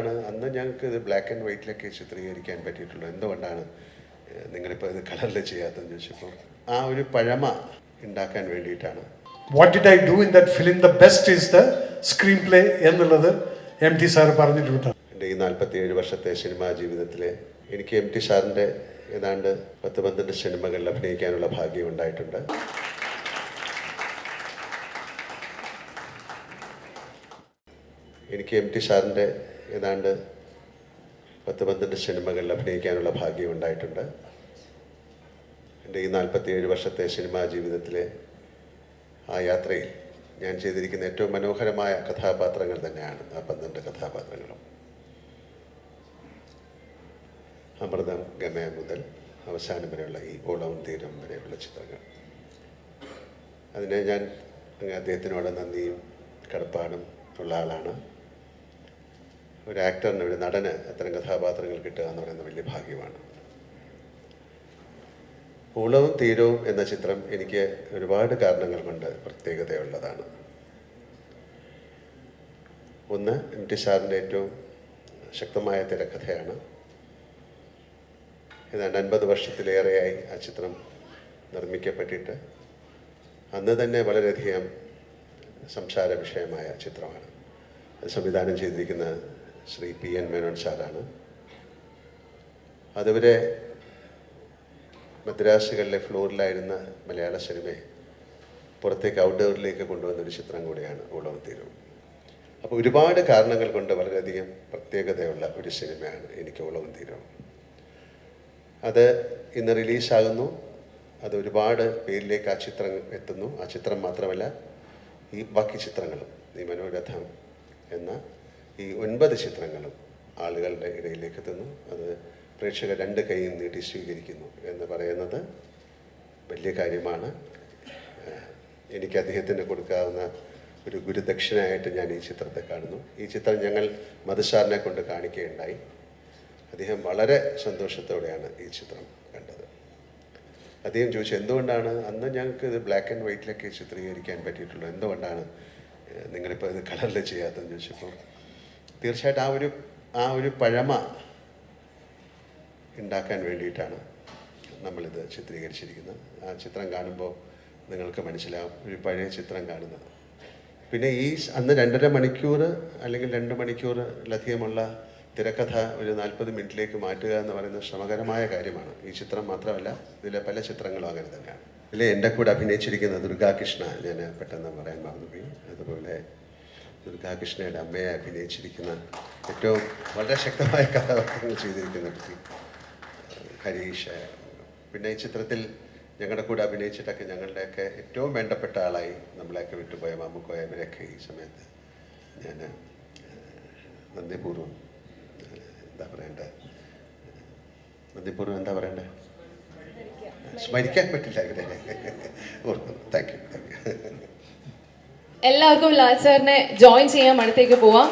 ആണ്. അന്ന് ഞങ്ങൾക്ക് ഇത് ബ്ലാക്ക് ആൻഡ് വൈറ്റിലൊക്കെ ചിത്രീകരിക്കാൻ പറ്റിയിട്ടുള്ളൂ. എന്തുകൊണ്ടാണ് നിങ്ങളിപ്പോൾ ഇത് കളറിൽ ചെയ്യാത്തതെന്ന് ചോദിച്ചപ്പോൾ ആ ഒരു പഴമ ഉണ്ടാക്കാൻ വേണ്ടിയിട്ടാണ്. What did I do in that film the best is the screenplay എന്നുള്ളത് എം ടി സാർ പറഞ്ഞിട്ടുണ്ട് എന്റെ ഈ നാൽപ്പത്തിയേഴ് വർഷത്തെ സിനിമാ ജീവിതത്തിൽ എനിക്ക് എം ടി സാറിന്റെ ഏതാണ്ട് പത്ത് പന്ത്രണ്ട് സിനിമകളിൽ അഭിനയിക്കാനുള്ള ഭാഗ്യം ഉണ്ടായിട്ടുണ്ട്. എനിക്ക് എം ടി സാറിന്റെ ഏതാണ്ട് പത്ത് പന്ത്രണ്ട് സിനിമകളിൽ അഭിനയിക്കാനുള്ള ഭാഗ്യം ഉണ്ടായിട്ടുണ്ട്. എന്റെ ഈ നാൽപ്പത്തിയേഴ് വർഷത്തെ സിനിമാ ജീവിതത്തിലെ ആ യാത്രയിൽ ഞാൻ ചെയ്തിരിക്കുന്ന ഏറ്റവും മനോഹരമായ കഥാപാത്രങ്ങൾ തന്നെയാണ് ആ പന്ത്രണ്ട് കഥാപാത്രങ്ങളും. അമൃതം ഗമയ മുതൽ അവസാനം വരെയുള്ള ഈ ഓളവും തീരം വരെയുള്ള ചിത്രങ്ങൾ. അതിനെ ഞാൻ അദ്ദേഹത്തിനോട് നന്ദിയും കടപ്പാടും ഉള്ള ആളാണ്. ഒരു ആക്ടറിന് ഒരു നടന് അത്തരം കഥാപാത്രങ്ങൾ കിട്ടുക എന്ന് പറയുന്നത് വലിയ ഭാഗ്യമാണ്. പൂളവും തീരവും എന്ന ചിത്രം എനിക്ക് ഒരുപാട് കാരണങ്ങൾ കൊണ്ട് പ്രത്യേകതയുള്ളതാണ്. ഒന്ന് എം ടി സാറിന്റെ ഏറ്റവും ശക്തമായ തിരക്കഥയാണ്. ഏതാണ്ട് അൻപത് വർഷത്തിലേറെയായി ആ ചിത്രം നിർമ്മിക്കപ്പെട്ടിട്ട് അന്ന് തന്നെ വളരെയധികം സംസാര വിഷയമായ ചിത്രമാണ് സംവിധാനം ചെയ്തിരിക്കുന്ന ശ്രീ പി എൻ മേനോൻ സാറാണ് അതുവരെ മദ്രാസുകളിലെ ഫ്ലോറിലായിരുന്ന മലയാള സിനിമയെ പുറത്തേക്ക് ഔട്ട്ഡോറിലേക്ക് കൊണ്ടുവന്ന ഒരു ചിത്രം കൂടിയാണ് ഓളവും തീരവും അപ്പോൾ ഒരുപാട് കാരണങ്ങൾ കൊണ്ട് വളരെയധികം പ്രത്യേകതയുള്ള ഒരു സിനിമയാണ് എനിക്ക് ഓളവും തീരവും അത് ഇന്ന് റിലീസാകുന്നു. അത് ഒരുപാട് പേരിലേക്ക് ആ ചിത്രം എത്തുന്നു. ആ ചിത്രം മാത്രമല്ല ഈ ബാക്കി ചിത്രങ്ങളും ഈ മനോരഥം എന്ന ഈ ഒൻപത് ചിത്രങ്ങളും ആളുകളുടെ ഇടയിലേക്ക് എത്തുന്നു അത് പ്രേക്ഷകർ രണ്ട് കൈയും നീട്ടി സ്വീകരിക്കുന്നു എന്ന് പറയുന്നത് വലിയ കാര്യമാണ്. എനിക്ക് അദ്ദേഹത്തിന് കൊടുക്കാവുന്ന ഒരു ഗുരുദക്ഷിണയായിട്ട് ഞാൻ ഈ ചിത്രത്തെ കാണുന്നു. ഈ ചിത്രം ഞങ്ങൾ മധുസാറിനെ കൊണ്ട് കാണിക്കുകയുണ്ടായി. അദ്ദേഹം വളരെ സന്തോഷത്തോടെയാണ് ഈ ചിത്രം കണ്ടത്. അദ്ദേഹം ചോദിച്ചു എന്തുകൊണ്ടാണ് അന്ന് ഞങ്ങൾക്ക് ഇത് ബ്ലാക്ക് ആൻഡ് വൈറ്റിലൊക്കെ ചിത്രീകരിക്കാൻ പറ്റിയിട്ടുള്ളൂ? എന്തുകൊണ്ടാണ്? നിങ്ങളിപ്പോൾ ഇത് കളറിൽ ചെയ്യാത്തതെന്ന് ചോദിച്ചപ്പോൾ തീർച്ചയായിട്ടും ആ ഒരു ആ ഒരു പഴമ ഉണ്ടാക്കാൻ വേണ്ടിയിട്ടാണ് നമ്മളിത് ചിത്രീകരിച്ചിരിക്കുന്നത്. ആ ചിത്രം കാണുമ്പോൾ നിങ്ങൾക്ക് മനസ്സിലാവും ഒരു പഴയ ചിത്രം കാണുന്നത്. പിന്നെ ഈ അന്ന് രണ്ടര മണിക്കൂർ അല്ലെങ്കിൽ രണ്ട് മണിക്കൂറിലധികമുള്ള തിരക്കഥ ഒരു നാൽപ്പത് മിനിറ്റിലേക്ക് മാറ്റുക എന്ന് പറയുന്ന ശ്രമകരമായ കാര്യമാണ്. ഈ ചിത്രം മാത്രമല്ല ഇതിലെ പല ചിത്രങ്ങളും അങ്ങനെ തന്നെയാണ്. ഇതിൽ എന്റെ കൂടെ അഭിനയിച്ചിരിക്കുന്ന ദുർഗാകൃഷ്ണ ഞാൻ പെട്ടെന്ന് പറയാൻ മറന്നുപോയി. അതുപോലെ ദുർഗാകൃഷ്ണയുടെ അമ്മയെ അഭിനയിച്ചിരിക്കുന്ന ഏറ്റവും വളരെ ശക്തമായ കഥാപാത്രങ്ങൾ ചെയ്തിരിക്കുന്ന വ്യക്തി ഹരീഷ് പിന്നെ ഈ ചിത്രത്തിൽ ഞങ്ങളുടെ കൂടെ അഭിനയിച്ചിട്ടൊക്കെ ഞങ്ങളുടെയൊക്കെ ഏറ്റവും വേണ്ടപ്പെട്ട ആളായി നമ്മളെയൊക്കെ വിട്ടുപോയ മാമുക്കോയ ഇവരെയൊക്കെ ഈ സമയത്ത് ഞാൻ നന്ദിപൂർവം എന്താ പറയണ്ടേ നന്ദിപൂർവം എന്താ പറയണ്ടേ? സ്മരിക്കാൻ. പറ്റില്ല ഇവരെ ഓർക്കുന്നു. Thank you. എല്ലാവർക്കും ലാൽ സാറിനെ ജോയിൻ ചെയ്യാം അടുത്തേക്ക് പോവാം.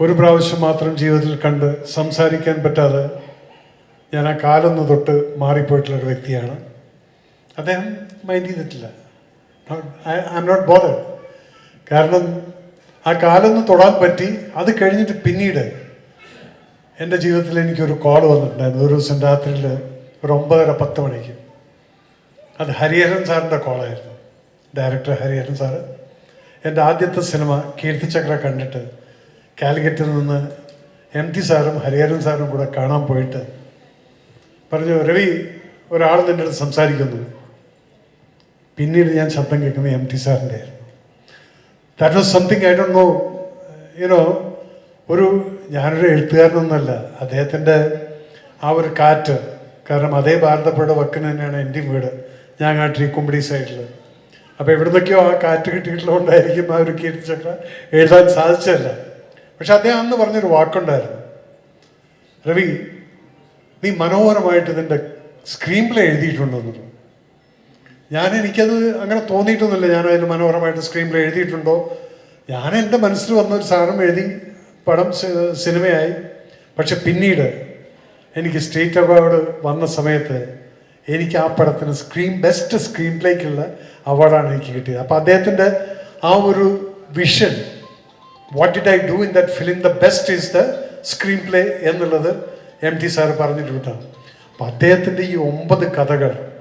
ഒരു പ്രാവശ്യം മാത്രം ജീവിതത്തിൽ കണ്ട് സംസാരിക്കാൻ പറ്റാതെ ഞാൻ ആ കാലൊന്ന് തൊട്ട് മാറിപ്പോയിട്ടുള്ള ഒരു വ്യക്തിയാണ്. അദ്ദേഹം മൈൻഡ് ചെയ്തിട്ടില്ല. ഐ ആം നോട്ട് ബോധഡ് കാരണം ആ കാലൊന്ന് തൊടാൻ പറ്റി അത് കഴിഞ്ഞിട്ട് പിന്നീട് എന്റെ ജീവിതത്തിൽ എനിക്കൊരു കോൾ വന്നിട്ടുണ്ടായിരുന്നു. ഒരു ദിവസം രാത്രിയിൽ ഒരു ഒമ്പതര പത്ത് മണിക്ക്. അത് ഹരിഹരൻ സാറിന്റെ കോളായിരുന്നു ഡയറക്ടർ ഹരിഹരൻ സാറ് എന്റെ ആദ്യത്തെ സിനിമ കീർത്തിചക്ര കണ്ടിട്ട് കാലിക്കറ്റിൽ നിന്ന് എം ടി സാറും ഹരിഹരൻ സാറും കൂടെ കാണാൻ പോയിട്ട് പറഞ്ഞു രവി ഒരാൾ നിന്റെ അടുത്ത് സംസാരിക്കുന്നു. പിന്നീട് ഞാൻ ശബ്ദം കേൾക്കുന്നത് എം ടി സാറിന്റെ ആയിരുന്നു. That was something I don't know you know ഒരു ഞാനൊരു എഴുത്തുകാരനൊന്നുമല്ല. അദ്ദേഹത്തിന്റെ ആ ഒരു കാറ്റ്. കാരണം അതേ ഭാരതപ്പുഴയുടെ വക്കിന് തന്നെയാണ് എന്റെയും വീട്. ഞാൻ കാട്ടി കുമ്പടി സൈഡിൽ അപ്പോൾ എവിടുന്നൊക്കെയോ ആ കാറ്റ് കിട്ടിയിട്ടുള്ളതുകൊണ്ടായിരിക്കും ആ ഒരു കീർത്തിചക്ര എഴുതാൻ സാധിച്ചതല്ല. പക്ഷെ അദ്ദേഹം അന്ന് പറഞ്ഞൊരു വാക്കുണ്ടായിരുന്നു. രവി നീ മനോഹരമായിട്ട് ഇതിന്റെ സ്ക്രീൻ പ്ലേ എഴുതിയിട്ടുണ്ടെന്നുള്ളത് ഞാൻ എനിക്കത് അങ്ങനെ തോന്നിയിട്ടൊന്നുമില്ല. ഞാൻ അതിൽ മനോഹരമായിട്ട് സ്ക്രീൻ പ്ലേ എഴുതിയിട്ടുണ്ടോ. ഞാൻ എന്റെ മനസ്സിൽ വന്ന ഒരു സാധനം എഴുതി പടം സിനിമയായി. പക്ഷെ പിന്നീട് എനിക്ക് സ്റ്റേറ്റ് അവാർഡ് വന്ന സമയത്ത് എനിക്ക് ആ പടത്തിന് സ്ക്രീൻ ബെസ്റ്റ് സ്ക്രീൻ പ്ലേക്കുള്ള അവാർഡാണ് എനിക്ക് കിട്ടിയത്. അപ്പോൾ അദ്ദേഹത്തിന്റെ ആ ഒരു vision what did I do in that film the best is the screenplay എന്നുള്ളത് എം ടി സാർ പറഞ്ഞിട്ടുണ്ടാണ് അപ്പം അദ്ദേഹത്തിന്റെ ഈ ഒമ്പത് കഥകൾ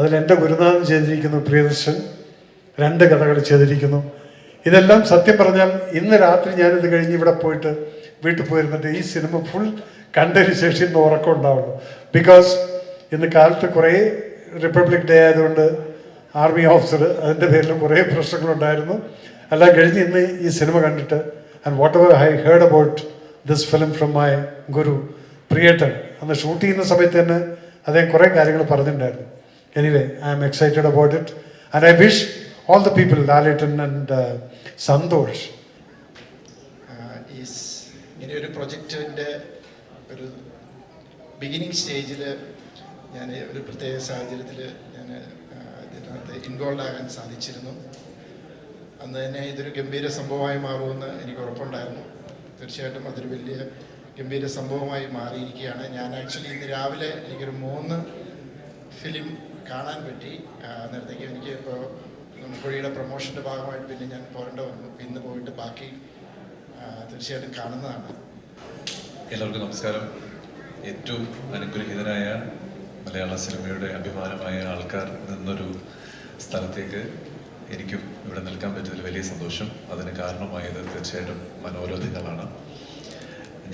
അതിൽ എന്റെ ഗുരുനാഥൻ ചെയ്തിരിക്കുന്നു പ്രിയദർശൻ. രണ്ട് കഥകൾ ചെയ്തിരിക്കുന്നു. ഇതെല്ലാം സത്യം പറഞ്ഞാൽ ഇന്ന് രാത്രി ഞാനിത് കഴിഞ്ഞ് ഇവിടെ പോയിട്ട് വീട്ടിൽ പോയിരുന്നിട്ട് ഈ സിനിമ ഫുൾ കണ്ടതിന് ശേഷം ഇന്ന് ഉറക്കം ഉണ്ടാവുള്ളൂ. ബിക്കോസ് ഇന്ന് കാലത്ത് കുറേ റിപ്പബ്ലിക് ഡേ ആയതുകൊണ്ട് ആർമി ഓഫീസർ അതിന്റെ പേരിൽ കുറേ പ്രശ്നങ്ങളുണ്ടായിരുന്നു. എല്ലാം കഴിഞ്ഞ് ഇന്ന് ഈ സിനിമ കണ്ടിട്ട് and whatever I heard about this film from my guru പ്രിയേട്ടൻ അന്ന് ഷൂട്ട് ചെയ്യുന്ന സമയത്ത് തന്നെ അദ്ദേഹം കുറേ കാര്യങ്ങൾ പറഞ്ഞിട്ടുണ്ടായിരുന്നു. Anyway I am excited about it and I wish all the people Lalettan and Santosh ഈ ഇങ്ങനെ ഒരു പ്രൊജക്റ്റിന്റെ ഒരു ബിഗിനിങ് സ്റ്റേജിൽ ഞാൻ ഒരു പ്രത്യേക സാഹചര്യത്തിൽ ഞാൻ ഇതിനകത്ത് ഇൻവോൾവ് ആകാൻ സാധിച്ചിരുന്നു. അന്ന് തന്നെ ഇതൊരു ഗംഭീര സംഭവമായി മാറുമെന്ന് എനിക്ക് ഉറപ്പുണ്ടായിരുന്നു. തീർച്ചയായിട്ടും അതൊരു വലിയ ഗംഭീര സംഭവമായി മാറിയിരിക്കുകയാണ്. ഞാൻ ആക്ച്വലി ഇന്ന് രാവിലെ എനിക്കൊരു മൂന്ന് ഫിലിം കാണാൻ പറ്റി. നേരത്തേക്ക് എനിക്ക് ഇപ്പോൾ പുഴയുടെ പ്രൊമോഷന്റെ ഭാഗമായിട്ട് പിന്നെ ഞാൻ പോരേണ്ട വന്നു. ഇന്ന് പോയിട്ട് ബാക്കി തീർച്ചയായിട്ടും കാണുന്നതാണ്. എല്ലാവർക്കും നമസ്കാരം. ഏറ്റവും അനുഗ്രഹീതരായ മലയാള സിനിമയുടെ അഭിമാനമായ ആൾക്കാർ നിന്നൊരു സ്ഥലത്തേക്ക് എനിക്കും ഇവിടെ നിൽക്കാൻ പറ്റിയതിൽ വലിയ സന്തോഷം. അതിന് കാരണമായത് തീർച്ചയായിട്ടും മനോരോധികളാണ്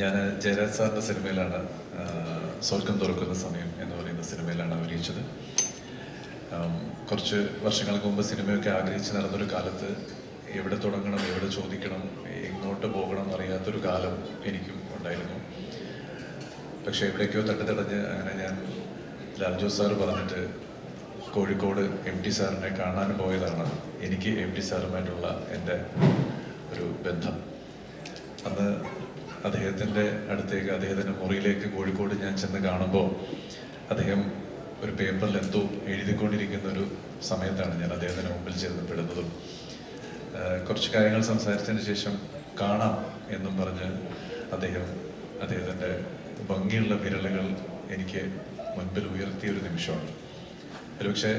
ഞാൻ ജയരാജ് സാറിന്റെ സിനിമയിലാണ് സ്വർഗം തുറക്കുന്ന സമയം എന്ന് പറയുന്ന സിനിമയിലാണ് അഭിനയിച്ചത്. കുറച്ച് വർഷങ്ങൾക്ക് മുമ്പ് സിനിമയൊക്കെ ആഗ്രഹിച്ച് നടന്നൊരു കാലത്ത് എവിടെ തുടങ്ങണം എവിടെ ചോദിക്കണം എങ്ങോട്ട് പോകണം എന്നറിയാത്തൊരു കാലം എനിക്കും ഉണ്ടായിരുന്നു. പക്ഷേ എവിടേക്കോ തട്ടിത്തടഞ്ഞ് അങ്ങനെ ഞാൻ ലാൽജോ സാറ് പറഞ്ഞിട്ട് കോഴിക്കോട് എം ടി സാറിനെ കാണാൻ പോയതാണ് എനിക്ക് എം ടി സാറുമായിട്ടുള്ള എന്റെ ഒരു ബന്ധം. അന്ന് അദ്ദേഹത്തിന്റെ അടുത്തേക്ക് അദ്ദേഹത്തിന്റെ മുറിയിലേക്ക് കോഴിക്കോട് ഞാൻ ചെന്ന് കാണുമ്പോൾ അദ്ദേഹം ഒരു പേപ്പറിൽ എന്തോ എഴുതിക്കൊണ്ടിരിക്കുന്ന ഒരു സമയത്താണ് ഞാൻ അദ്ദേഹത്തിന് മുമ്പിൽ ചെന്ന് പെടുന്നതും. കുറച്ച് കാര്യങ്ങൾ സംസാരിച്ചതിന് ശേഷം കാണാം എന്നും പറഞ്ഞ് അദ്ദേഹം അദ്ദേഹത്തിന്റെ ഭംഗിയുള്ള വിരലുകൾ എനിക്ക് മുൻപിൽ ഉയർത്തിയ ഒരു നിമിഷമാണ്. ഒരുപക്ഷെ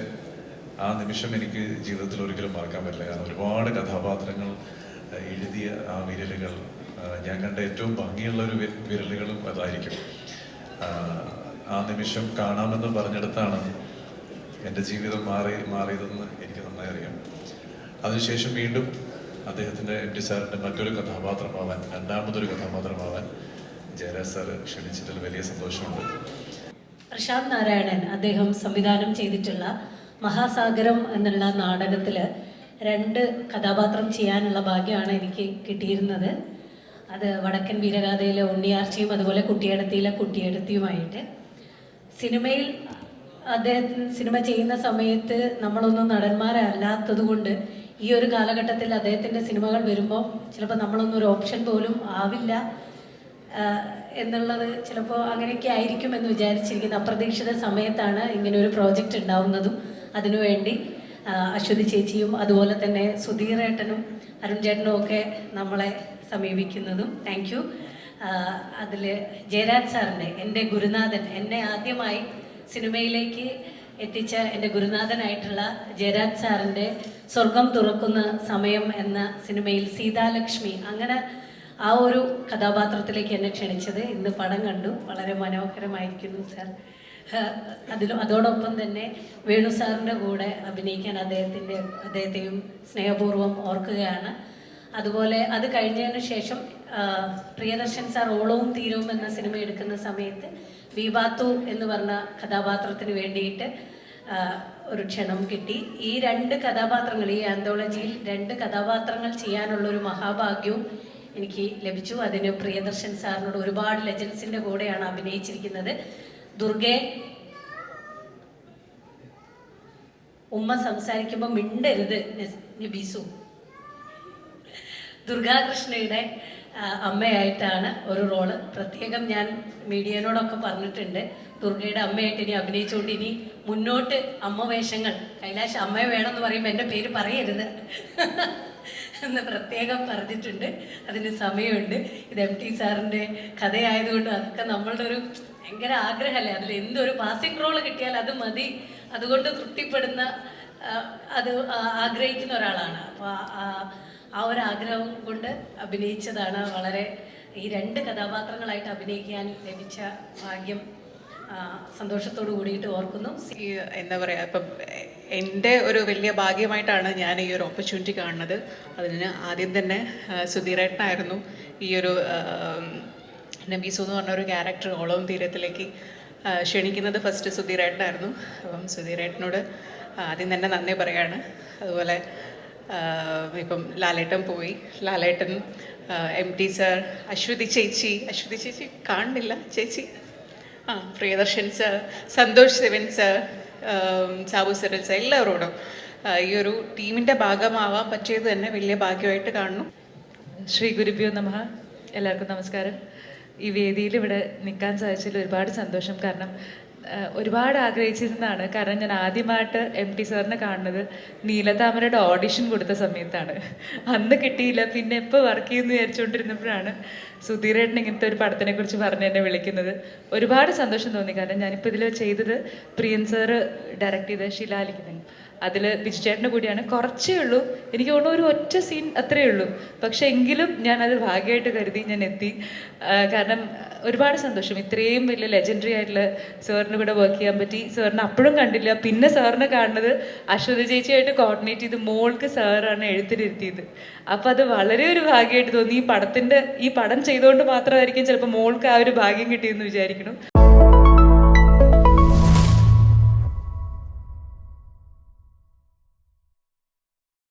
ആ നിമിഷം എനിക്ക് ജീവിതത്തിൽ ഒരിക്കലും മറക്കാൻ പറ്റില്ല. കാരണം ഒരുപാട് കഥാപാത്രങ്ങൾ എഴുതിയ ആ വിരലുകൾ ഞാൻ കണ്ട ഏറ്റവും ഭംഗിയുള്ള ഒരു വിരലുകളും അതായിരിക്കും. ആ നിമിഷം കാണാമെന്ന് പറഞ്ഞെടുത്താണ് എന്റെ ജീവിതം മാറി മാറിയതെന്ന് എനിക്ക് നന്നായി അറിയാം. അതിനുശേഷം വീണ്ടും അദ്ദേഹത്തിന്റെ എം ടി സാറിന്റെ മറ്റൊരു കഥാപാത്രമാവാൻ രണ്ടാമതൊരു കഥാപാത്രമാവാൻ ജയരാജ് സാറ് ക്ഷണിച്ചതിൽ വലിയ സന്തോഷമുണ്ട്. പ്രശാന്ത് നാരായണൻ അദ്ദേഹം സംവിധാനം ചെയ്തിട്ടുള്ള മഹാസാഗരം എന്നുള്ള നാടകത്തിൽ രണ്ട് കഥാപാത്രം ചെയ്യാനുള്ള ഭാഗ്യമാണ് എനിക്ക് കിട്ടിയിരുന്നത്. അത് വടക്കൻ വീരഗാഥയിലെ ഉണ്ണിയാർച്ചയും അതുപോലെ കുട്ടിയടത്തിയിലെ കുട്ടിയടത്തിയുമായിട്ട്. സിനിമയിൽ അദ്ദേഹത്തിന് സിനിമ ചെയ്യുന്ന സമയത്ത് നമ്മളൊന്നും നടന്മാരല്ലാത്തത് കൊണ്ട് ഈ ഒരു കാലഘട്ടത്തിൽ അദ്ദേഹത്തിന്റെ സിനിമകൾ വരുമ്പോൾ ചിലപ്പോൾ നമ്മളൊന്നും ഒരു ഓപ്ഷൻ പോലും ആവില്ല എന്നുള്ളത് ചിലപ്പോൾ അങ്ങനെയൊക്കെ ആയിരിക്കും എന്ന് വിചാരിച്ചിരിക്കുന്ന അപ്രതീക്ഷിത സമയത്താണ് ഇങ്ങനെ ഒരു പ്രോജക്റ്റ് ഉണ്ടാവുന്നതും അതിനുവേണ്ടി അശ്വതി ചേച്ചിയും അതുപോലെ തന്നെ സുധീറേട്ടനും അരുൺ ചേട്ടനും ഒക്കെ നമ്മളെ സമീപിക്കുന്നതും. താങ്ക് യു അതിൽ ജയരാജ് സാറിന്റെ എന്റെ ഗുരുനാഥൻ എന്നെ ആദ്യമായി സിനിമയിലേക്ക് എത്തിച്ച എന്റെ ഗുരുനാഥനായിട്ടുള്ള ജയരാജ് സാറിന്റെ സ്വർഗം തുറക്കുന്ന സമയം എന്ന സിനിമയിൽ സീതാലക്ഷ്മി അങ്ങനെ ആ ഒരു കഥാപാത്രത്തിലേക്ക് എന്നെ ക്ഷണിച്ചത് ഇന്ന് പടം കണ്ടു. വളരെ മനോഹരമായിരിക്കുന്നു സാർ. അതിലും അതോടൊപ്പം തന്നെ വേണു സാറിന്റെ കൂടെ അഭിനയിക്കാൻ അദ്ദേഹത്തിന്റെ അദ്ദേഹത്തെയും സ്നേഹപൂർവം ഓർക്കുകയാണ്. അതുപോലെ അത് കഴിഞ്ഞതിന് ശേഷം പ്രിയദർശൻ സാർ ഓളവും തീരവും എന്ന സിനിമ എടുക്കുന്ന സമയത്ത് വിവാത്തു എന്ന് പറഞ്ഞ കഥാപാത്രത്തിന് വേണ്ടിയിട്ട് ഒരു ക്ഷണം കിട്ടി. ഈ രണ്ട് കഥാപാത്രങ്ങൾ ഈ ആന്തോളജിയിൽ രണ്ട് കഥാപാത്രങ്ങൾ ചെയ്യാനുള്ള ഒരു മഹാഭാഗ്യവും എനിക്ക് ലഭിച്ചു. അതിന് പ്രിയദർശൻ സാറിനോട് ഒരുപാട് ലെജൻസിന്റെ കൂടെയാണ് അഭിനയിച്ചിരിക്കുന്നത്. ദുർഗെ ഉമ്മ സംസാരിക്കുമ്പോൾ മിണ്ടരുത് ബിസു ദുർഗാകൃഷ്ണയുടെ അമ്മയായിട്ടാണ് ഒരു റോൾ പ്രത്യേകം ഞാൻ മീഡിയനോടൊക്കെ പറഞ്ഞിട്ടുണ്ട്. ദുർഗയുടെ അമ്മയായിട്ട് ഇനി അഭിനയിച്ചുകൊണ്ട് ഇനി മുന്നോട്ട് അമ്മ വേഷങ്ങൾ കൈലാഷ് അമ്മയെ വേണമെന്ന് പറയുമ്പോൾ എന്റെ പേര് പറയരുത് എന്ന് പ്രത്യേകം പറഞ്ഞിട്ടുണ്ട്. അതിന് സമയമുണ്ട്. ഇത് എം ടി സാറിന്റെ കഥയായതുകൊണ്ട് അതൊക്കെ നമ്മളുടെ ഒരു ഭയങ്കര ആഗ്രഹമല്ലേ? അതിൽ എന്തൊരു പാസിംഗ് റോൾ കിട്ടിയാൽ അത് മതി. അതുകൊണ്ട് തൃപ്തിപ്പെടുന്ന അത് ആഗ്രഹിക്കുന്ന ഒരാളാണ്. അപ്പോൾ ആ ഒരു ആഗ്രഹം കൊണ്ട് അഭിനയിച്ചതാണ്. വളരെ ഈ രണ്ട് കഥാപാത്രങ്ങളായിട്ട് അഭിനയിക്കാൻ ലഭിച്ച ഭാഗ്യം സന്തോഷത്തോടു കൂടിയിട്ട് ഓർക്കുന്നു. എന്താ പറയുക ഇപ്പം എന്റെ ഒരു വലിയ ഭാഗ്യമായിട്ടാണ് ഞാൻ ഈ ഒരു ഓപ്പർച്യൂണിറ്റി കാണുന്നത്. അതിന് ആദ്യം തന്നെ സുധീരേട്ടനായിരുന്നു ഈ ഒരു നബീസു എന്ന് പറഞ്ഞ ഒരു ക്യാരക്ടർ ഓളവും തീരത്തിലേക്ക് ക്ഷണിക്കുന്നത് ഫസ്റ്റ് സുധീരേട്ടനായിരുന്നു. അപ്പം സുധീരേട്ടനോട് ആദ്യം തന്നെ നന്ദി പറയാണ്. അതുപോലെ ഇപ്പം ലാലേട്ടൻ പോയി. ലാലേട്ടൻ എം ടി സർ അശ്വതി ചേച്ചി. അശ്വതി ചേച്ചി കാണുന്നില്ല. ചേച്ചി ആ Priyadarshan sir Santosh Sivan sir Sabu Cyril sir എല്ലാവരോടും ഈ ഒരു ടീമിന്റെ ഭാഗമാവാൻ പറ്റിയത് തന്നെ വലിയ ഭാഗ്യമായിട്ട് കാണുന്നു. ശ്രീ ഗുരുഭ്യോ നമ. എല്ലാവർക്കും നമസ്കാരം. ഈ വേദിയിൽ ഇവിടെ നിൽക്കാൻ സാധിച്ചതിൽ ഒരുപാട് സന്തോഷം. കാരണം ഒരുപാട് ആഗ്രഹിച്ചിരുന്നതാണ്. കാരണം ഞാൻ ആദ്യമായിട്ട് എം ടി സാറിനെ കാണുന്നത് നീലതാമരയുടെ ഓഡിഷൻ കൊടുത്ത സമയത്താണ്. അന്ന് കിട്ടിയില്ല. പിന്നെ എപ്പോൾ വർക്ക് ചെയ്യുമെന്ന് വിചാരിച്ചുകൊണ്ടിരുന്നപ്പോഴാണ് സുധീരേട്ടൻ ഇങ്ങനത്തെ ഒരു പടത്തിനെ കുറിച്ച് പറഞ്ഞ് എന്നെ വിളിക്കുന്നത്. ഒരുപാട് സന്തോഷം തോന്നി. കാരണം ഞാനിപ്പോൾ ഇതിൽ ചെയ്തത് പ്രിയൻ സാറ് ഡയറക്റ്റ് ചെയ്ത ശിലാലിക്കുന്നത് അതിൽ ബിജുചേട്ടന്റെ കൂടിയാണ്. കുറച്ചേ ഉള്ളൂ. എനിക്ക് തോന്നുന്നു ഒരു ഒറ്റ സീൻ അത്രയേ ഉള്ളൂ. പക്ഷെ എങ്കിലും ഞാൻ അത് ഭാഗ്യമായിട്ട് കരുതി ഞാൻ എത്തി. കാരണം ഒരുപാട് സന്തോഷം. ഇത്രയും വലിയ ലെജൻഡറി ആയിട്ടുള്ള സാറിന് കൂടെ വർക്ക് ചെയ്യാൻ പറ്റി. സാറിനെ അപ്പോഴും കണ്ടില്ല. പിന്നെ സാറിനെ കാണുന്നത് അശ്വതി ചേച്ചിയായിട്ട് കോർഡിനേറ്റ് ചെയ്ത് മോൾക്ക് സാറാണ് എഴുത്തിനിരുത്തിയത് അപ്പോൾ അത് വളരെ ഒരു ഭാഗ്യമായിട്ട് തോന്നി. ഈ പടത്തിന്റെ ഈ പടം ചെയ്തുകൊണ്ട് മാത്രമായിരിക്കും ചിലപ്പോൾ മോൾക്ക് ആ ഒരു ഭാഗ്യം കിട്ടിയെന്ന് വിചാരിക്കണം